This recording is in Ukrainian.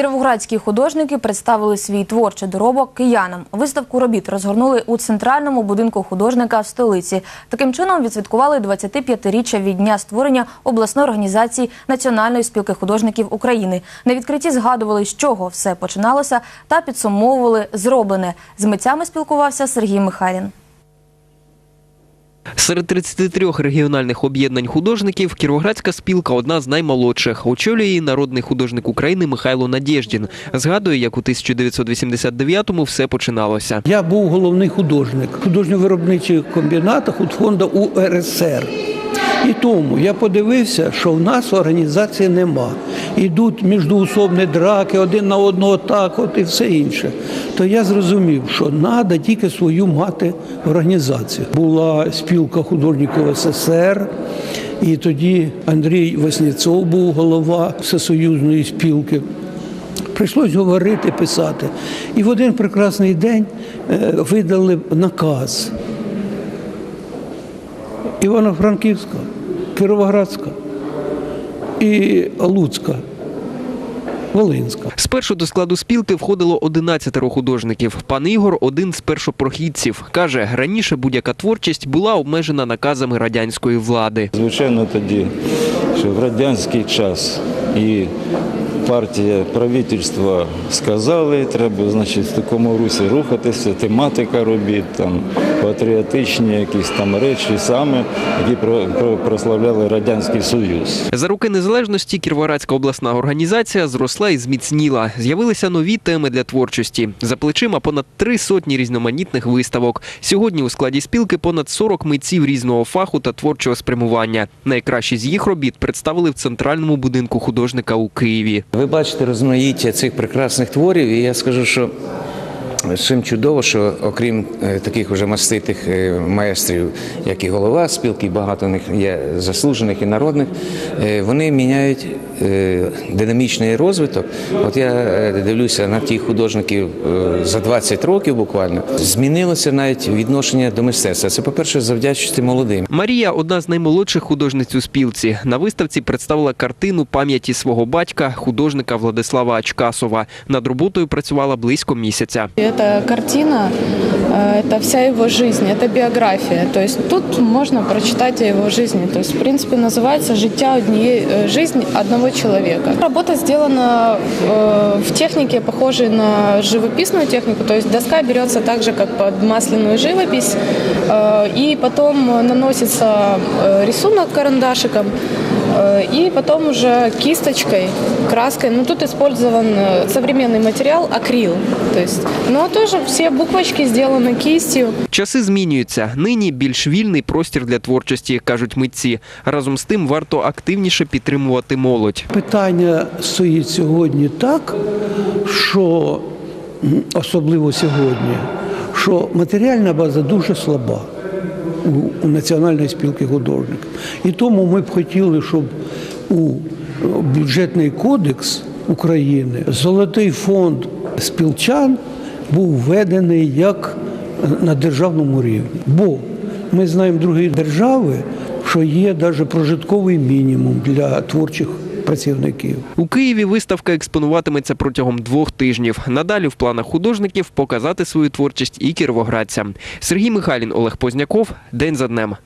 Кіровоградські художники представили свій творчий доробок киянам. Виставку робіт розгорнули у центральному будинку художника в столиці. Таким чином відсвяткували 25-річчя від дня створення обласної організації Національної спілки художників України. На відкритті згадували, з чого все починалося, та підсумовували зроблене. З митцями спілкувався Сергій Михайлін. Серед 33 регіональних об'єднань художників Кіровоградська спілка одна з наймолодших. Очолює її народний художник України Михайло Надєждін. Згадує, як у 1989-му все починалося. Я був головний художник художньо-виробничого комбіната худфонду УРСР. І тому я подивився, що в нас організації нема. Ідуть міждоусобні драки, один на одного так, от і все інше. То я зрозумів, що треба тільки свою мати в організацію. Була спілка художників СССР, і тоді Андрій Васнєцов був голова всесоюзної спілки. Прийшлось говорити, писати. І в один прекрасний день е, видали наказ. Івано-Франківська, Кіровоградська і Луцька, Волинська. Спершу до складу спілки входило 11 художників. Пан Ігор один з першопрохідців. Каже, раніше будь-яка творчість була обмежена наказами радянської влади. Звичайно, тоді, що в радянський час і партія правительства сказали, треба, значить, в такому русі рухатися, тематика робіт, там патріотичні якісь там речі саме, які про- прославляли Радянський Союз. За роки незалежності Кіровоградська обласна організація зросла і зміцніла. З'явилися нові теми для творчості. За плечима понад три сотні різноманітних виставок. Сьогодні у складі спілки понад 40 митців різного фаху та творчого спрямування. Найкращі з їх робіт представили в центральному будинку художника у Києві. Ви бачите розмаїття цих прекрасних творів, і я скажу, що чим чудово, що окрім е, таких уже маститих е, майстрів, як і голова спілки, багато них є заслужених і народних, е, вони міняють динамічний розвиток. От я е, дивлюся на тих художників е, за 20 років буквально. Змінилося навіть відношення до мистецтва. Це, по-перше, завдячувати молодим. Марія одна з наймолодших художниць у спілці. На виставці представила картину пам'яті свого батька, художника Владислава Ачкасова. Над роботою працювала близько місяця. Эта картина, э, это вся его жизнь, это биография. То есть тут можно прочитать о его жизни. То есть, в принципе, называется «Життя однієї э, жизнь одного человека». Работа сделана э, в технике, похожей на живописную технику. То есть доска берется так же, как под масляную живопись, э, и потом наносится э, рисунок карандашиком, э, и потом уже кисточкой, краской. Ну, тут использован э, современный материал акрил. То есть, но тоже все буквочки сделаны кистью. Часи змінюються. Нині більш вільний простір для творчості, кажуть митці. Разом з тим варто активніше підтримувати молодь. Питання стоїть сьогодні так, що м, особливо сьогодні, що матеріальна база дуже слаба у, Національної спілки художників. І тому ми б хотіли, щоб у е, бюджетний кодекс України золотий фонд спілчан був введений як е, на державному рівні. Бо ми знаємо другі держави, що є навіть прожитковий мінімум для творчих працівників. У Києві виставка експонуватиметься протягом двох тижнів. Надалі в планах художників показати свою творчість і кіровоградцям. Сергій Михайлін, Олег Позняков. День за днем.